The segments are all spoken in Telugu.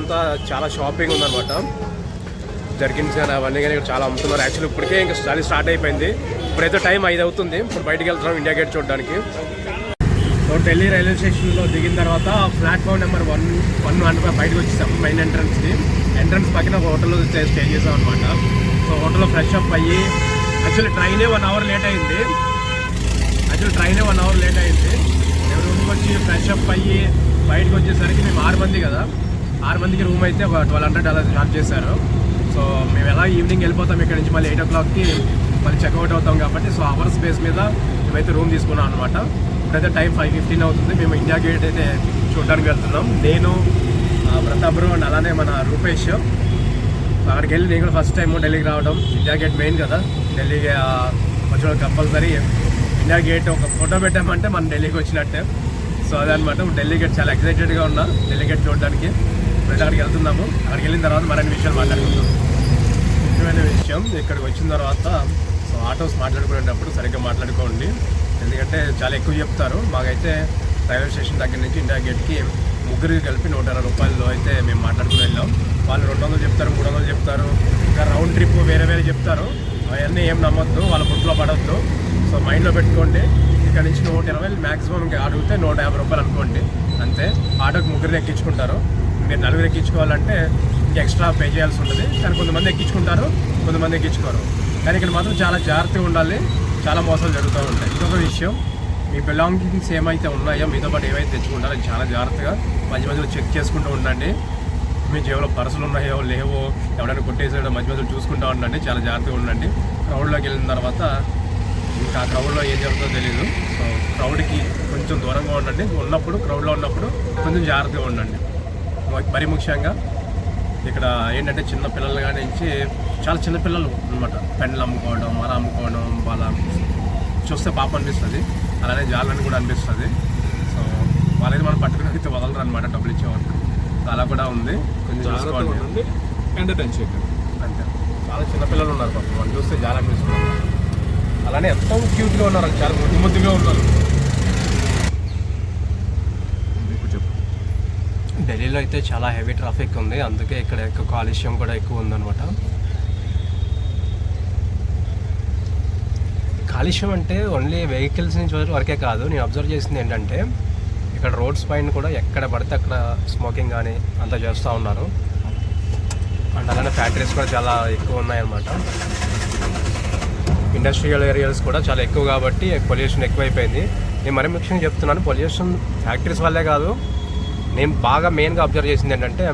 అంతా చాలా షాపింగ్ ఉందన్నమాట. జర్కిన్స్ కానీ అవన్నీ కానీ ఇక్కడ చాలా అమ్ముతున్నారు. యాక్చువల్లీ ఇప్పటికే ఇంకా స్టడీ స్టార్ట్ అయిపోయింది. ఇప్పుడైతే టైం ఐదు అవుతుంది. ఇప్పుడు బయటకు వెళ్తున్నాం ఇండియా గేట్ చూడడానికి. సో ఢిల్లీ రైల్వే స్టేషన్లో దిగిన తర్వాత platform number one one one బయటకు వచ్చేసాం మెయిన్ ఎంట్రన్స్కి. ఎంట్రన్స్ పక్కన ఒక హోటల్లో స్టే చేసాం అనమాట సో హోటల్లో ఫ్రెష్ అప్ అయ్యి యాక్చువల్లీ ట్రైనే వన్ అవర్ లేట్ అయింది. యాక్చువల్లీ ట్రైనే వన్ అవర్ లేట్ అయింది. మేము రూమ్కి వచ్చి ఫ్రెష్ అప్ అయ్యి బయటకు వచ్చేసరికి మేము ఆరు మంది కదా. ఆరు మందికి రూమ్ అయితే ఒక ట్వెల్వ్ హండ్రెడ్ అలా చార్జ్ చేశారు. సో మేము ఎలా ఈవినింగ్ వెళ్ళిపోతాం ఇక్కడ నుంచి మళ్ళీ ఎయిట్ ఓ క్లాక్కి మళ్ళీ చెక్అవుట్ అవుతాం కాబట్టి సో అవర్స్ బేస్ మీద మేమైతే రూమ్ తీసుకున్నాం అనమాట ఇప్పుడైతే టైం ఫైవ్ ఫిఫ్టీన్ అవుతుంది. మేము ఇండియా గేట్ అయితే చూడడానికి వెళ్తున్నాం. నేను ఆ, అండ్ అలానే మన రూపేష్. అక్కడికి వెళ్ళి నేను కూడా ఫస్ట్ టైం ఢిల్లీకి రావడం. ఇండియా గేట్ మెయిన్ కదా. ఢిల్లీకి వచ్చిన కంపల్సరీ ఇండియా గేట్ ఒక ఫోటో పెట్టామంటే మనం ఢిల్లీకి వచ్చినట్టే. సో అదనమాట ఢిల్లీ గేట్ చాలా ఎక్సైటెడ్గా ఉన్నా. ఢిల్లీ గేట్ చూడడానికి. ఇప్పుడు అక్కడికి వెళ్తున్నాము. అక్కడికి వెళ్ళిన తర్వాత మరిన్ని విషయాలు మాట్లాడుకుంటాం ముఖ్యమైన విషయం ఇక్కడికి వచ్చిన తర్వాత సో ఆటోస్ మాట్లాడుకునేటప్పుడు సరిగ్గా మాట్లాడుకోండి. ఎందుకంటే చాలా ఎక్కువ చెప్తారు. మాకైతే రైల్వే స్టేషన్ దగ్గర నుంచి ఇండియా గేట్కి ముగ్గురికి కలిపి నూట అరవై రూపాయలు అయితే మేము మాట్లాడుకుని వెళ్ళాం. వాళ్ళు రెండు వందలు చెప్తారు మూడు వందలు చెప్తారు. ఇంకా రౌండ్ ట్రిప్ వేరే వేరే చెప్తారు. అవన్నీ ఏం నమ్మొద్దు. వాళ్ళ బుట్లో పడవద్దు సో మైండ్లో పెట్టుకోండి. ఇక్కడ నుంచి నూట ఇరవై మ్యాక్సిమం అడిగితే నూట యాభై రూపాయలు అనుకోండి. అంతే. ఆటోకి ముగ్గురిని ఎక్కించుకుంటారు. మీరు నలుగురు ఎక్కించుకోవాలంటే ఇంకా ఎక్స్ట్రా పే చేయాల్సి ఉంటుంది. కానీ కొంతమంది ఎక్కించుకుంటారు కొంతమంది ఎక్కించుకోరు. కానీ ఇక్కడ మాత్రం చాలా జాగ్రత్తగా ఉండాలి. చాలా మోసాలు జరుగుతూ ఉంటాయి. ఇంకొక విషయం మీ బిలాంగింగ్స్ ఏమైతే ఉన్నాయో మీతో పాటు ఏమైతే తెచ్చుకుంటారో చాలా జాగ్రత్తగా మధ్య మధ్యలో చెక్ చేసుకుంటూ ఉండండి. మీ జేబులో పర్సులు ఉన్నాయో లేవో ఎవడైనా కొట్టేసాడో మధ్య మధ్యలో చూసుకుంటూ ఉండండి. చాలా జాగ్రత్తగా ఉండండి. క్రౌడ్లోకి వెళ్ళిన తర్వాత ఇంకా ఆ క్రౌడ్లో ఏం జరుగుతుందో తెలియదు సో క్రౌడ్కి కొంచెం దూరంగా ఉండండి. ఉన్నప్పుడు క్రౌడ్లో ఉన్నప్పుడు కొంచెం జాగ్రత్తగా ఉండండి. మరీ ముఖ్యంగా ఇక్కడ ఏంటంటే చిన్న పిల్లలు కానీ నుంచి చాలా చిన్న పిల్లలు అనమాట పెన్నులు అమ్ముకోవడం మర అమ్ముకోవడం వాళ్ళ చూస్తే పాప అనిపిస్తుంది. అలానే జాలని కూడా అనిపిస్తుంది. సో వాళ్ళైతే మనం పట్టుకుని అయితే వదలరు అనమాట డబ్బులు ఇచ్చేవాళ్ళు అలా కూడా ఉంది. కొంచెం ఎంటర్టైన్ అంతే. చాలా చిన్న పిల్లలు ఉన్నారు పాపం. వాళ్ళు చూస్తే చాలా అనిపిస్తుంది. అలానే ఎంతో క్యూట్గా ఉన్నారు. చాలా ముద్దు ముద్దుగా ఉన్నారు ఇప్పుడు చెప్పు ఢిల్లీలో అయితే చాలా హెవీ ట్రాఫిక్ ఉంది. అందుకే ఇక్కడ ఎక్కువ కాలుష్యం కూడా ఎక్కువ ఉందన్నమాట. కాలుష్యం అంటే ఓన్లీ వెహికల్స్ నుంచి వరకే కాదు. నేను అబ్జర్వ్ చేసింది ఏంటంటే ఇక్కడ రోడ్స్ పైన కూడా ఎక్కడ పడితే అక్కడ స్మోకింగ్ కానీ అంతా చేస్తూ ఉన్నారు. అండ్ అలానే ఫ్యాక్టరీస్ కూడా చాలా ఎక్కువ ఉన్నాయన్నమాట. ఇండస్ట్రియల్ ఏరియాస్ కూడా చాలా ఎక్కువ కాబట్టి పొల్యూషన్ ఎక్కువైపోయింది. నేను మరీ ముఖ్యంగా చెప్తున్నాను పొల్యూషన్ ఫ్యాక్టరీస్ వల్లే కాదు నేను బాగా మెయిన్గా అబ్జర్వ్ చేసింది ఏంటంటే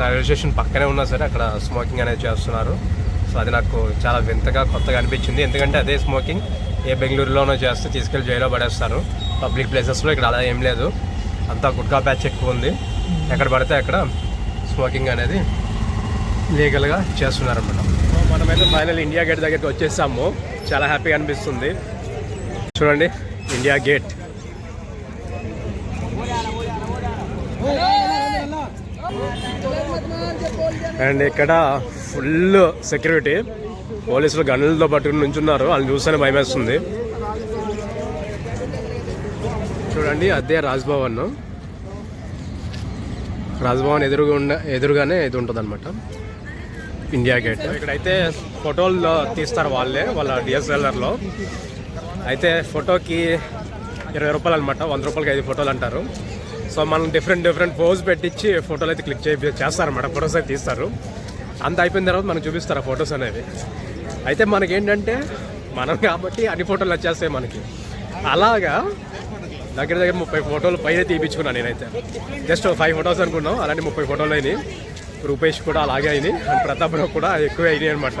రైల్వే స్టేషన్ పక్కనే ఉన్నా సరే అక్కడ స్మోకింగ్ అనేది చేస్తున్నారు. సో అది నాకు చాలా వింతగా కొత్తగా అనిపించింది. ఎందుకంటే అదే స్మోకింగ్ ఏ బెంగళూరులోనో చేస్తే తీసుకెళ్ళి జైల్లో పడేస్తారు. పబ్లిక్ ప్లేసెస్లో ఇక్కడ అలా ఏం లేదు. అంతా గుట్కా ప్యాచ్ ఎక్కువ ఉంది. ఎక్కడ పడితే అక్కడ స్మోకింగ్ అనేది లీగల్గా చేస్తున్నారన్నమాట. మనమైతే ఫైనల్ ఇండియా గేట్ దగ్గరికి వచ్చేసాము. చాలా హ్యాపీగా అనిపిస్తుంది. చూడండి ఇండియా గేట్ అండ్ ఇక్కడ ఫుల్ సెక్యూరిటీ. పోలీసులు గన్నులతో పట్టుకుని నుంచున్నారు. వాళ్ళని చూస్తేనే భయమేస్తుంది చూడండి అదే రాజ్భవన్. రాజ్భవన్ ఎదురుగా ఉండ ఎదురుగానే ఇది ఉంటుంది అనమాట ఇండియా గేట్. ఇక్కడైతే ఫోటోలు తీస్తారు వాళ్ళే వాళ్ళ డిఎస్ఎల్ఆర్లో అయితే ఫోటోకి ఇరవై రూపాయలు అనమాట వంద రూపాయలకి ఐదు ఫోటోలు అంటారు. సో మనం డిఫరెంట్ డిఫరెంట్ పోజ్ పెట్టించి ఫోటోలు అయితే క్లిక్ చేయి చేస్తారన్నమాట ఫొటోస్ అయితే తీస్తారు. అంత అయిపోయిన తర్వాత మనకు చూపిస్తారు ఆ ఫొటోస్ అనేవి. అయితే మనకేంటంటే మనం కాబట్టి అన్ని ఫోటోలు వచ్చేస్తాయి మనకి. అలాగా దగ్గర దగ్గర ముప్పై ఫోటోలు పైన తీపించుకున్నాను నేనైతే. జస్ట్ ఫైవ్ ఫొటోస్ అనుకున్నాం అలాంటి ముప్పై ఫోటోలు అయినాయి. రూపేష్ కూడా అలాగే అయినాయి. అండ్ ప్రతాప్ రావు కూడా ఎక్కువ అయినాయి అనమాట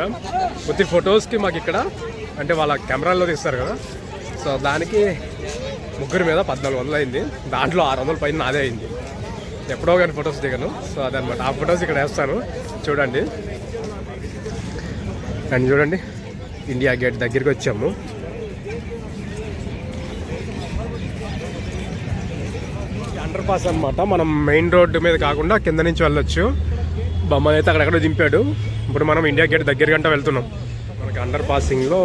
కొద్ది ఫొటోస్కి మాకు ఇక్కడ అంటే వాళ్ళ కెమెరాల్లో తీస్తారు కదా. సో దానికి ముగ్గురు మీద పద్నాలుగు వందలు అయింది. దాంట్లో ఆరు వందల పైన నాదే అయింది. ఎప్పుడో కానీ ఫొటోస్ దిగను. సో అదనమాట ఆ ఫొటోస్ ఇక్కడ వేస్తాను. చూడండి. అండ్ చూడండి. ఇండియా గేట్ దగ్గరికి వచ్చాము. అండర్ పాస్ అనమాట మనం మెయిన్ రోడ్డు మీద కాకుండా కింద నుంచి వెళ్ళొచ్చు. బొమ్మని అయితే దింపాడు. ఇప్పుడు మనం ఇండియా గేట్ దగ్గర గంట వెళ్తున్నాం. మనకి under పాసింగ్లో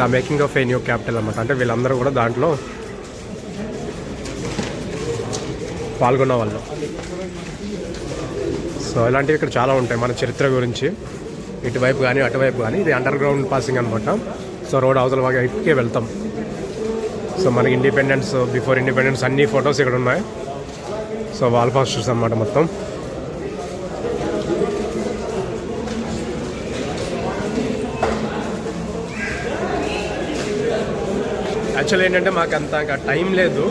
the making of a new capital అనమాట అంటే వీళ్ళందరూ కూడా దాంట్లో పాల్గొన్న వాళ్ళు. సో ఇలాంటివి ఇక్కడ చాలా ఉంటాయి మన చరిత్ర గురించి. ఇటువైపు కానీ అటువైపు కానీ. ఇది అండర్ గ్రౌండ్ పాసింగ్ అనమాట సో రోడ్ అవతల వైపుకే వెళ్తాం. సో మనకి ఇండిపెండెన్స్ బిఫోర్ ఇండిపెండెన్స్ అన్ని ఫొటోస్ ఇక్కడ ఉన్నాయి. సో వాల్ పాస్టర్స్ అనమాట మొత్తం. యాక్చువల్ ఏంటంటే మాకు అంత ఇంకా టైం లేదు.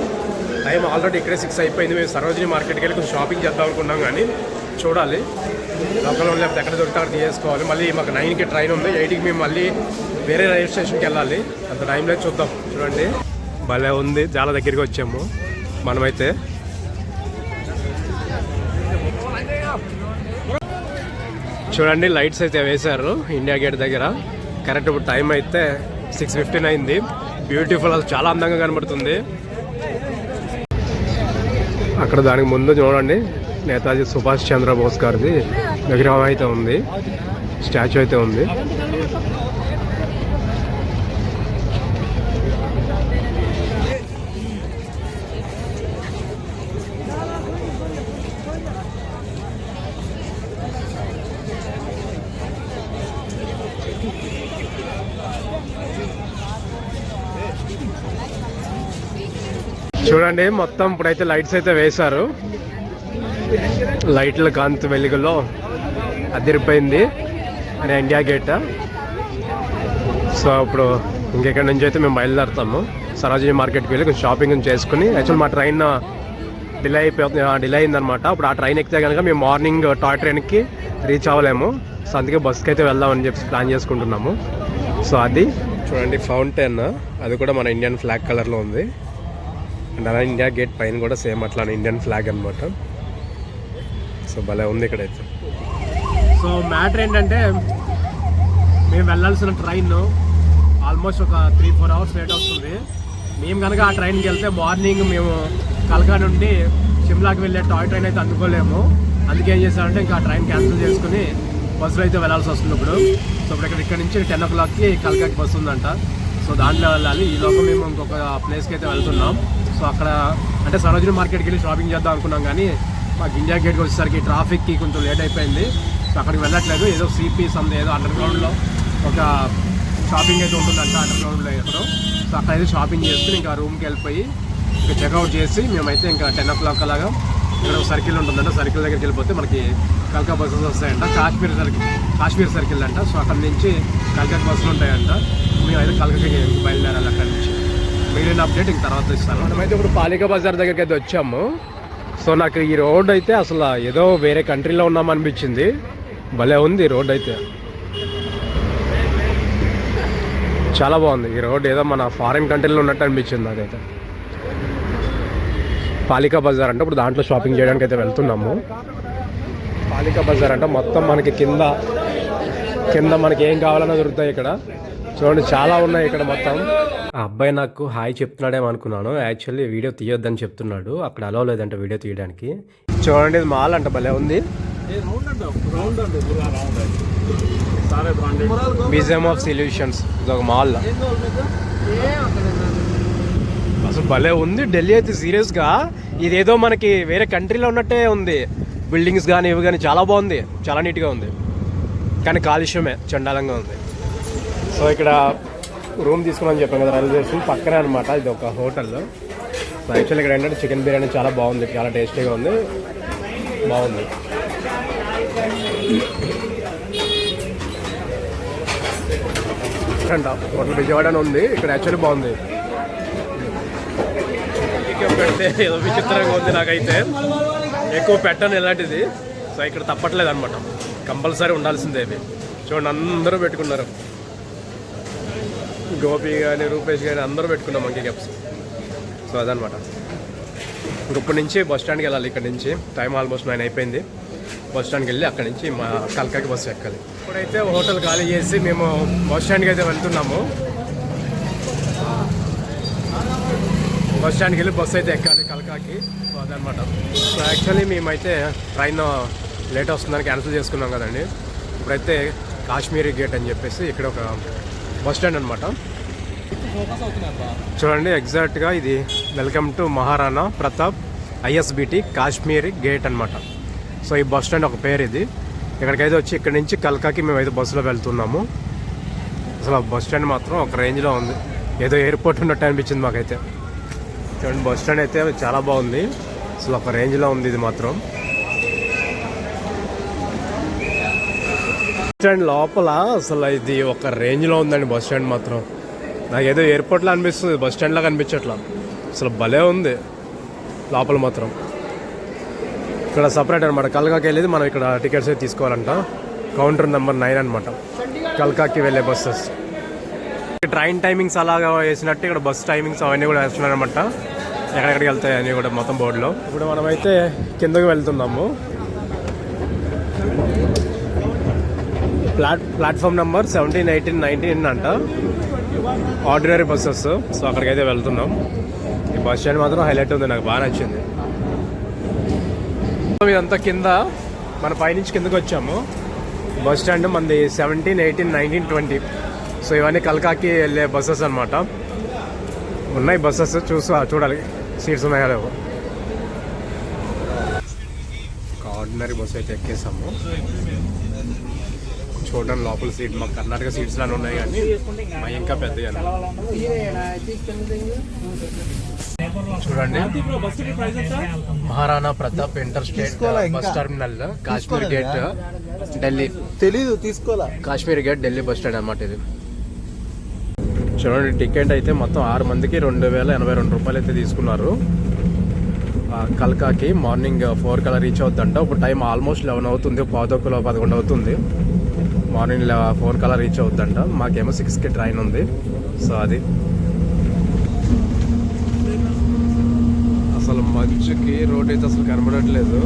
టైం ఆల్రెడీ ఇక్కడే సిక్స్ అయిపోయింది. మేము సరోజిని మార్కెట్కి వెళ్ళి కొంచెం షాపింగ్ చేద్దాం అనుకున్నాం కానీ చూడాలి. లోకల్ లేకపోతే ఎక్కడ దొరికితే అక్కడ చేసుకోవాలి మళ్ళీ మాకు నైన్కి ట్రైన్ ఉంది. ఎయిట్కి మేము మళ్ళీ వేరే రైల్వే స్టేషన్కి వెళ్ళాలి. అంత టైం లేదు చూద్దాం. చూడండి. భలే ఉంది. చాలా దగ్గరికి వచ్చాము. మనమైతే చూడండి లైట్స్ అయితే వేశారు. ఇండియా గేట్ దగ్గర. కరెక్ట్ ఇప్పుడు టైం అయితే సిక్స్ ఫిఫ్టీన్ అయింది బ్యూటిఫుల్ అసలు చాలా అందంగా కనబడుతుంది. అక్కడ దానికి ముందు చూడండి నేతాజీ సుభాష్ చంద్రబోస్ గారిది విగ్రహం అయితే ఉంది స్టాచ్యూ అయితే ఉంది. చూడండి మొత్తం ఇప్పుడైతే లైట్స్ అయితే వేశారు. లైట్ల కాంతి వెలుగులో అదిరిపోయింది. అని ఇండియా గేట్ సో ఇప్పుడు ఇంకెక్కడి నుంచి అయితే మేము బయలుదేరుతాము. సరోజిని మార్కెట్కి వెళ్ళి కొంచెం షాపింగ్ చేసుకుని యాక్చువల్ మా ట్రైన్ డిలే అయిపోతుంది డిలే అయిందనమాట ఇప్పుడు ఆ ట్రైన్ ఎక్కితే కనుక మేము మార్నింగ్ టాయ్ ట్రైన్కి రీచ్ అవ్వలేము. సో అందుకే బస్కి అయితే వెళ్దామని చెప్పి ప్లాన్ చేసుకుంటున్నాము. సో అది చూడండి ఫౌంటైన్ అది కూడా మన ఇండియన్ ఫ్లాగ్ కలర్లో ఉంది. అండ్ అలా ఇండియా గేట్ పైన కూడా సేమ్ అట్లానే ఇండియన్ ఫ్లాగ్ అనమాట సో భలే ఉంది ఇక్కడైతే. సో మ్యాటర్ ఏంటంటే మేము వెళ్ళాల్సిన ట్రైన్ ఆల్మోస్ట్ ఒక త్రీ ఫోర్ అవర్స్ లేట్ వస్తుంది మేము కనుక ఆ ట్రైన్కి వెళ్తే మార్నింగ్ మేము కల్కా నుండి షిమ్లాకి వెళ్ళే టాయ్ ట్రైన్ అయితే అందుకోలేము. అందుకే ఏం చేశారంటే ఇంకా ఆ ట్రైన్ క్యాన్సిల్ చేసుకుని బస్సులో అయితే వెళ్ళాల్సి వస్తుంది ఇప్పుడు. సో ఇప్పుడు ఇక్కడ ఇక్కడ నుంచి టెన్ ఓ క్లాక్కి కల్కాకి బస్సు ఉందంట. సో దాంట్లో వెళ్ళాలి. ఈ లోపల మేము ఇంకొక ప్లేస్కి అయితే వెళ్తున్నాం. సో అక్కడ అంటే సరోజిని మార్కెట్కి వెళ్ళి షాపింగ్ చేద్దాం అనుకున్నాం కానీ మాకు ఇండియా గేట్కి వచ్చేసరికి ట్రాఫిక్కి కొంచెం లేట్ అయిపోయింది. సో అక్కడికి వెళ్ళట్లేదు. ఏదో సిపి సమ్ ఏదో అండర్ గ్రౌండ్లో ఒక షాపింగ్ అయితే ఉంటుందంట అండర్ గ్రౌండ్లో ఎక్కడో. సో అక్కడ అయితే షాపింగ్ చేసుకుని ఇంకా రూమ్కి వెళ్ళిపోయి ఇంకా చెక్అవుట్ చేసి మేమైతే ఇంకా టెన్ ఓ క్లాక్ అలాగా ఇక్కడ ఒక సర్కిల్ ఉంటుందంట. సర్కిల్ దగ్గరికి వెళ్ళిపోతే మనకి కల్కా బస్సెస్ వస్తాయంట. కాశ్మీర్ సర్కిల్ కాశ్మీర్ సర్కిల్ అంట. సో అక్కడ నుంచి కల్కా బస్సులు ఉంటాయంట. మేము అయితే కల్కాకి బయలుదేరాలి అక్కడి నుంచి. మిగిలిన అప్డేట్ ఇంక తర్వాత ఇస్తాను. మనమైతే ఇప్పుడు పాలిక బజార్ దగ్గరికి అయితే వచ్చాము. సో నాకు ఈ రోడ్ అయితే అసలు ఏదో వేరే కంట్రీలో ఉన్నాం అనిపించింది. భలే ఉంది ఈ రోడ్ అయితే. చాలా బాగుంది. ఈ రోడ్ ఏదో మన ఫారిన్ కంట్రీలో ఉన్నట్టు అనిపించింది నాకైతే. పాలికా బజార్ అంటే ఇప్పుడు దాంట్లో షాపింగ్ చేయడానికి అయితే వెళ్తున్నాము. పాలికా బజార్ అంటే మొత్తం మనకి కింద కింద మనకి ఏం కావాలన్నా దొరుకుతాయి ఇక్కడ. చూడండి చాలా ఉన్నాయి ఇక్కడ మొత్తం. ఆ అబ్బాయి నాకు హాయ్ చెప్తున్నాడేమో అనుకున్నాను. యాక్చువల్లీ వీడియో తీయొద్దని చెప్తున్నాడు. అక్కడ అలవ్ లేదంట వీడియో తీయడానికి. చూడండి ఇది మాల్ అంట భలే ఉంది. మ్యూజియం ఆఫ్ సొల్యూషన్స్ ఇది ఒక మాల్. అసలు భలే ఉంది ఢిల్లీ అయితే సీరియస్గా ఇదేదో మనకి వేరే కంట్రీలో ఉన్నట్టే ఉంది. బిల్డింగ్స్ కానీ ఇవి కానీ చాలా బాగుంది. చాలా నీట్గా ఉంది. కానీ కాలుష్యమే చండాలంగా ఉంది. సో ఇక్కడ రూమ్ తీసుకున్నాను చెప్పాను కదా రైల్వే స్టేషన్ పక్కనే అనమాట ఇది ఒక హోటల్. సో యాక్చువల్ ఇక్కడ ఏంటంటే చికెన్ బిర్యానీ చాలా బాగుంది చాలా టేస్టీగా ఉంది. బాగుంది. అంట హోటల్ విజయవాడ అని ఉంది ఇక్కడ యాక్చువల్లీ బాగుంది. పెడితే ఏదో విచిత్రంగా ఉంది నాకైతే. ఎక్కువ పెట్టను ఇలాంటిది. సో ఇక్కడ తప్పట్లేదు అనమాట కంపల్సరీ ఉండాల్సిందే ఇవి చూడండి అందరూ పెట్టుకున్నారు. గోపి కానీ రూపేష్ కానీ అందరూ పెట్టుకున్నాం మంకీ క్యాప్స్ సో అదనమాట ఇప్పుడు నుంచి బస్ స్టాండ్కి వెళ్ళాలి ఇక్కడ నుంచి. టైం ఆల్మోస్ట్ నైన్ అయిపోయింది. బస్ స్టాండ్కి వెళ్ళి అక్కడ నుంచి మా కల్కాకి బస్సు ఎక్కాలి. ఇప్పుడైతే హోటల్ ఖాళీ చేసి మేము బస్ స్టాండ్కి అయితే వెళ్తున్నాము. బస్ స్టాండ్కి వెళ్ళి బస్సు అయితే ఎక్కాలి కల్కాకి. సో అదనమాట సో యాక్చువల్లీ మేమైతే ట్రైన్ లేట్ వస్తుందని క్యాన్సిల్ చేసుకున్నాం కదండి. ఇప్పుడైతే కాశ్మీరీ గేట్ అని చెప్పేసి ఇక్కడ ఒక బస్ స్టాండ్ అనమాట చూడండి ఎగ్జాక్ట్గా ఇది welcome to Maharana Pratap ISBT Kashmir gate అనమాట సో ఈ బస్ స్టాండ్ ఒక పేరు ఇది ఇక్కడికైతే వచ్చి ఇక్కడ నుంచి కల్కాకి మేము అయితే బస్సులో వెళ్తున్నాము. అసలు ఆ బస్ స్టాండ్ మాత్రం ఒక రేంజ్లో ఉంది. ఏదో ఎయిర్పోర్ట్ ఉన్నట్టు అనిపించింది మాకైతే. చూడండి బస్ స్టాండ్ అయితే చాలా బాగుంది. అసలు ఒక రేంజ్లో ఉంది ఇది మాత్రం. బస్ స్టాండ్ లోపల అసలు ఇది ఒక రేంజ్లో ఉందండి బస్ స్టాండ్ మాత్రం. నాకు ఏదో ఎయిర్పోర్ట్లో అనిపిస్తుంది బస్ స్టాండ్లో కనిపించట్లా. అసలు భలే ఉంది లోపల మాత్రం. ఇక్కడ సపరేట్ అనమాట కల్కాకి వెళ్ళేది మనం ఇక్కడ టికెట్స్ అయితే తీసుకోవాలంట. కౌంటర్ నెంబర్ నైన్ అనమాట కల్కాకి వెళ్ళే బస్సెస్ ట్రైన్ టైమింగ్స్ అలాగా వేసినట్టు ఇక్కడ బస్ టైమింగ్స్ అవన్నీ కూడా వేస్తున్నారు అనమాట ఎక్కడెక్కడికి వెళ్తాయి అన్నీ కూడా మొత్తం బోర్డులో ఇప్పుడు మనమైతే కిందకు వెళ్తున్నాము. Plat platform number seventeen eighteen nineteen అంట. Ordinary buses. సో అక్కడికైతే వెళ్తున్నాం. ఈ బస్ స్టాండ్ మాత్రం హైలైట్ ఉంది. నాకు బాగా నచ్చింది. ఇదంతా కింద మన పైనుంచి కిందకి వచ్చాము. బస్ స్టాండ్ మనది seventeen eighteen nineteen twenty so ఇవన్నీ కల్కాకి వెళ్ళే బస్సెస్ అనమాట ఉన్నాయి బస్సెస్. చూసా చూడాలి. సీట్స్ ఉన్నాయా లేవు. ఆర్డినరీ బస్సు అయితే ఎక్కేసాము. చూడడానికి లోపల సీట్. మా కర్ణాటక సీట్స్ లానే ఉన్నాయి కానీ మా ఇంకా పెద్దగా చూడండి. Maharana Pratap inter state bus terminal Kashmir gate Delhi. తెలీదు తీసుకోవాలా? Kashmir gate Delhi bus stand అన్నమాట ఇది. చూడండి టికెట్ అయితే మొత్తం ఆరు మందికి రెండు వేల ఎనభై రెండు రూపాయలు అయితే తీసుకున్నారు. ఆ, కల్కాకి మార్నింగ్ ఫోర్ కల్లా రీచ్ అవుతుందంట ఇప్పుడు టైం ఆల్మోస్ట్ లెవెన్ అవుతుంది పాదొక్కలో పదకొండు అవుతుంది. మార్నింగ్ ఫోర్ కల్లా రీచ్ అవుతుందంట మాకేమో సిక్స్కి ట్రైన్ ఉంది. సో అది. అసలు మంచుకి రోడ్ అయితే అసలు కనబడట్లేదు.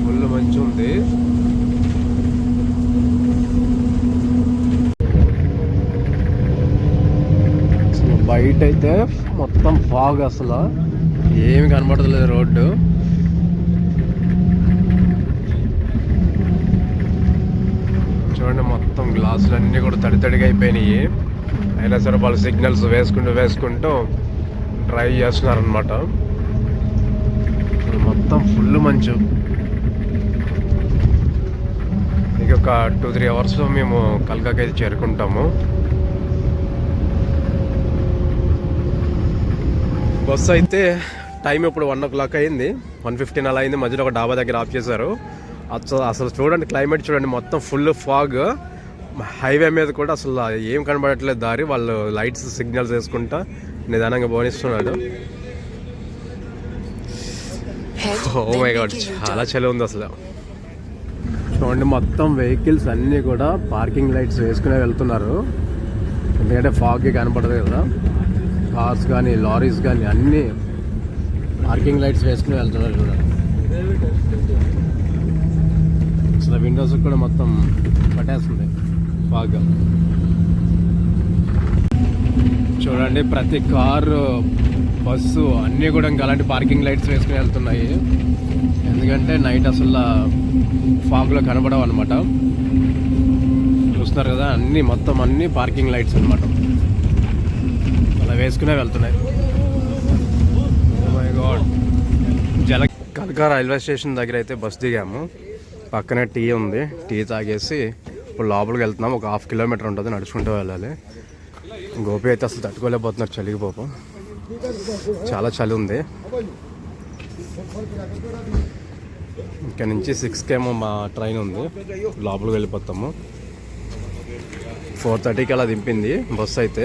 ఫుల్ మంచు ఉంది. అసలు బయట అయితే మొత్తం ఫాగ్ అసలు. ఏమి కనబడలేదు రోడ్డు. చూడండి మొత్తం గ్లాసులు అన్నీ కూడా తడి తడిగా అయిపోయినాయి. అయినా సరే వాళ్ళు సిగ్నల్స్ వేసుకుంటూ వేసుకుంటూ డ్రైవ్ చేస్తున్నారు అనమాట మొత్తం ఫుల్ మంచు. ఇక ఒక టూ త్రీ అవర్స్లో మేము కల్కాకి అయితే చేరుకుంటాము. బస్సు అయితే టైం ఇప్పుడు వన్ ఓ క్లాక్ అయింది. వన్ ఫిఫ్టీన్ అలా అయింది. మధ్యలో ఒక డాబా దగ్గర ఆఫ్ చేశారు. అసలు అసలు చూడండి క్లైమేట్ చూడండి మొత్తం ఫుల్ ఫాగ్ హైవే మీద కూడా అసలు ఏం కనబడట్లేదు దారి. వాళ్ళు లైట్స్ సిగ్నల్స్ వేసుకుంటా నిదానంగా పోనిస్తున్నాడు ఓ మై గాడ్ చాలా చలి ఉంది అసలు. చూడండి మొత్తం వెహికల్స్ అన్నీ కూడా పార్కింగ్ లైట్స్ వేసుకునే వెళ్తున్నారు. ఎందుకంటే ఫాగ్కి కనపడదు కదా. కార్స్ కానీ లారీస్ కానీ అన్నీ పార్కింగ్ లైట్స్ వేసుకుని వెళ్తున్నారు చూడండి అసలు విండోస్ కూడా మొత్తం పట్టేస్తుంది. బాగా. చూడండి ప్రతి కారు బస్సు అన్నీ కూడా ఇంకా అలాంటి పార్కింగ్ లైట్స్ వేసుకుని వెళ్తున్నాయి. ఎందుకంటే నైట్ అసలు ఫాగ్లో కనబడవు అనమాట చూస్తున్నారు కదా అన్నీ మొత్తం అన్నీ పార్కింగ్ లైట్స్ అనమాట అలా వేసుకునే వెళ్తున్నాయి. Oh జల కనక రైల్వే స్టేషన్ దగ్గర అయితే బస్ దిగాము. పక్కనే టీ ఉంది. టీ తాగేసి ఇప్పుడు లోపలికి వెళ్తున్నాం. ఒక హాఫ్ కిలోమీటర్ ఉంటుంది. నడుచుకుంటూ వెళ్ళాలి. గోపి అయితే అసలు తట్టుకోలేకపోతున్నారు చలికి పాపం. చాలా చలి ఉంది. ఇక్కడ నుంచి సిక్స్కి ఏమో మా ట్రైన్ ఉంది. లోపలికి వెళ్ళిపోతాము. ఫోర్ థర్టీకి అలా దింపింది. బస్సు అయితే.